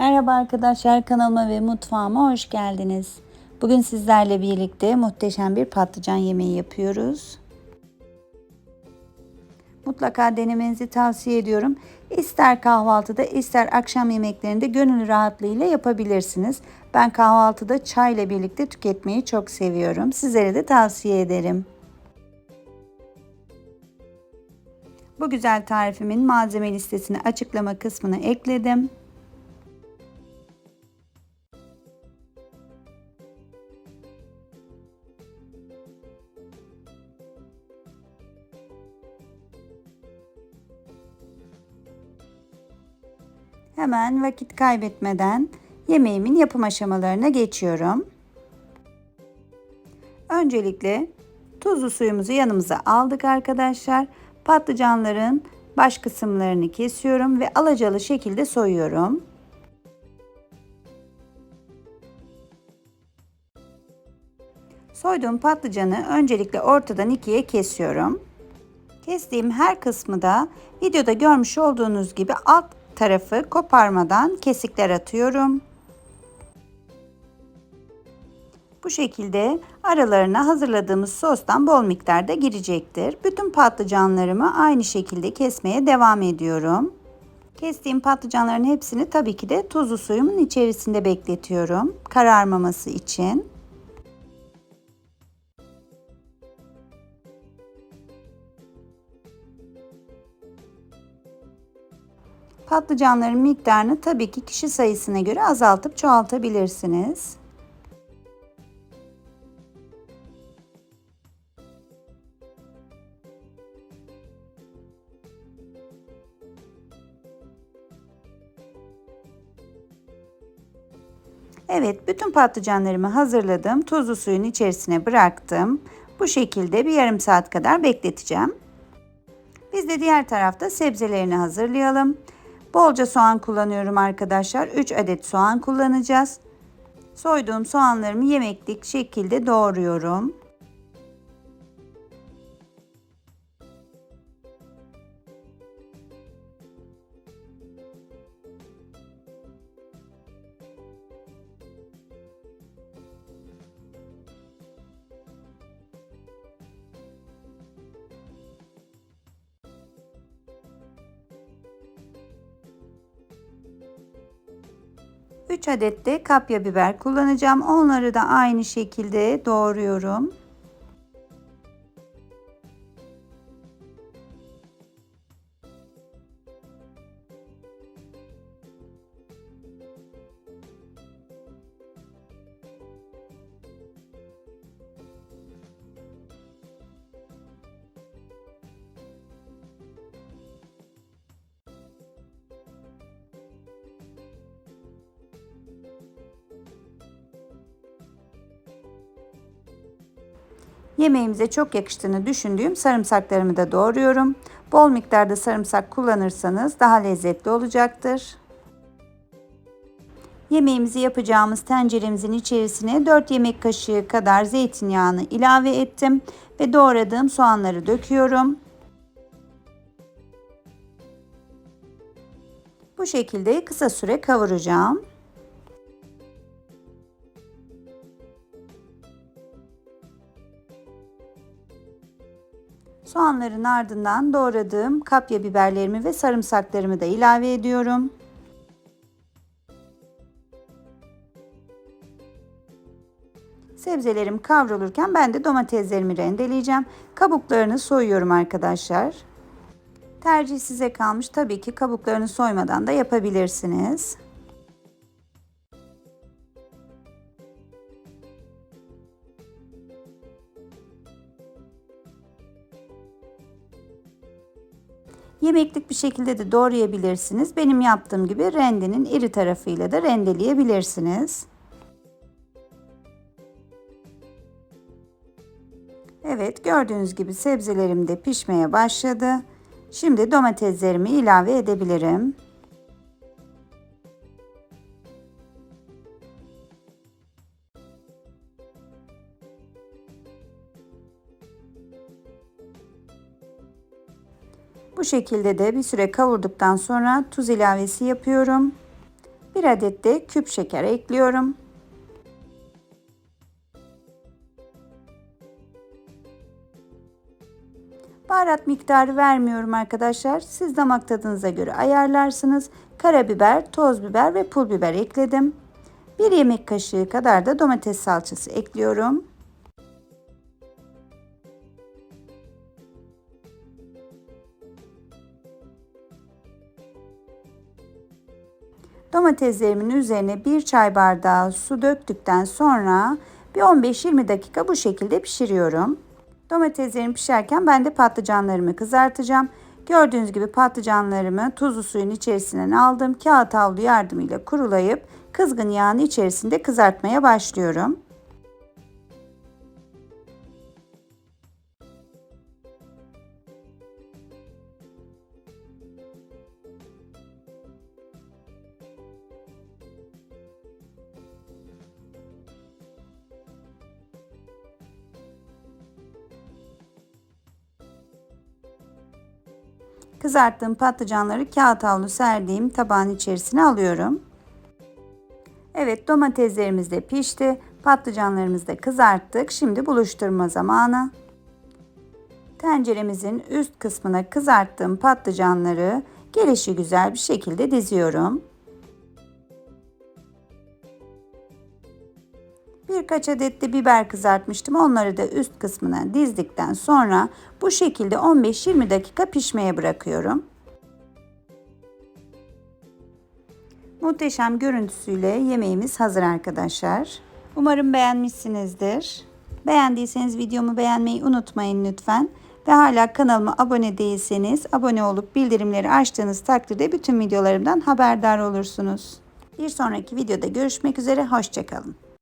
Merhaba arkadaşlar kanalıma ve mutfağıma hoş geldiniz. Bugün sizlerle birlikte muhteşem bir patlıcan yemeği yapıyoruz. Mutlaka denemenizi tavsiye ediyorum. İster kahvaltıda ister akşam yemeklerinde gönül rahatlığıyla yapabilirsiniz. Ben kahvaltıda çayla birlikte tüketmeyi çok seviyorum. Sizlere de tavsiye ederim. Bu güzel tarifimin malzeme listesini açıklama kısmına ekledim. Hemen vakit kaybetmeden yemeğimin yapım aşamalarına geçiyorum. Öncelikle tuzlu suyumuzu yanımıza aldık arkadaşlar. Patlıcanların baş kısımlarını kesiyorum ve alacalı şekilde soyuyorum. Soyduğum patlıcanı öncelikle ortadan ikiye kesiyorum. Kestiğim her kısmı da videoda görmüş olduğunuz gibi alt tarafı koparmadan kesikler atıyorum. Bu şekilde aralarına hazırladığımız sostan bol miktarda girecektir. Bütün patlıcanlarımı aynı şekilde kesmeye devam ediyorum. Kestiğim patlıcanların hepsini tabii ki de tuzlu suyumun içerisinde bekletiyorum. Kararmaması için. Patlıcanların miktarını tabii ki kişi sayısına göre azaltıp çoğaltabilirsiniz. Evet, bütün patlıcanlarımı hazırladım. Tuzlu suyun içerisine bıraktım. Bu şekilde bir yarım saat kadar bekleteceğim. Biz de diğer tarafta sebzelerini hazırlayalım. Bolca soğan kullanıyorum arkadaşlar. 3 adet soğan kullanacağız. Soyduğum soğanlarımı yemeklik şekilde doğruyorum. Üç adet de kapya biber kullanacağım. Onları da aynı şekilde doğruyorum. Yemeğimize çok yakıştığını düşündüğüm sarımsaklarımı da doğruyorum. Bol miktarda sarımsak kullanırsanız daha lezzetli olacaktır. Yemeğimizi yapacağımız tenceremizin içerisine 4 yemek kaşığı kadar zeytinyağını ilave ettim ve doğradığım soğanları döküyorum. Bu şekilde kısa süre kavuracağım. Soğanların ardından doğradığım kapya biberlerimi ve sarımsaklarımı da ilave ediyorum. Sebzelerim kavrulurken ben de domateslerimi rendeleyeceğim. Kabuklarını soyuyorum arkadaşlar. Tercih size kalmış. Tabii ki kabuklarını soymadan da yapabilirsiniz. Yemeklik bir şekilde de doğrayabilirsiniz. Benim yaptığım gibi rendenin iri tarafıyla da rendeleyebilirsiniz. Evet gördüğünüz gibi sebzelerim de pişmeye başladı. Şimdi domateslerimi ilave edebilirim. Bu şekilde de bir süre kavurduktan sonra tuz ilavesi yapıyorum. Bir adet de küp şeker ekliyorum. Baharat miktarı vermiyorum arkadaşlar. Siz damak tadınıza göre ayarlarsınız. Karabiber, toz biber ve pul biber ekledim. Bir yemek kaşığı kadar da domates salçası ekliyorum. Domateslerimin üzerine bir çay bardağı su döktükten sonra bir 15-20 dakika bu şekilde pişiriyorum. Domateslerim pişerken ben de patlıcanlarımı kızartacağım. Gördüğünüz gibi patlıcanlarımı tuzlu suyun içerisinden aldım. Kağıt havlu yardımıyla kurulayıp kızgın yağın içerisinde kızartmaya başlıyorum. Kızarttığım patlıcanları kağıt havlu serdiğim tabağın içerisine alıyorum. Evet domateslerimiz de pişti. Patlıcanlarımızı da kızarttık. Şimdi buluşturma zamanı. Tenceremizin üst kısmına kızarttığım patlıcanları gelişi güzel bir şekilde diziyorum. Birkaç adet de biber kızartmıştım. Onları da üst kısmına dizdikten sonra bu şekilde 15-20 dakika pişmeye bırakıyorum. Muhteşem görüntüsüyle yemeğimiz hazır arkadaşlar. Umarım beğenmişsinizdir. Beğendiyseniz videomu beğenmeyi unutmayın lütfen. Ve hala kanalıma abone değilseniz abone olup bildirimleri açtığınız takdirde bütün videolarımdan haberdar olursunuz. Bir sonraki videoda görüşmek üzere. Hoşçakalın.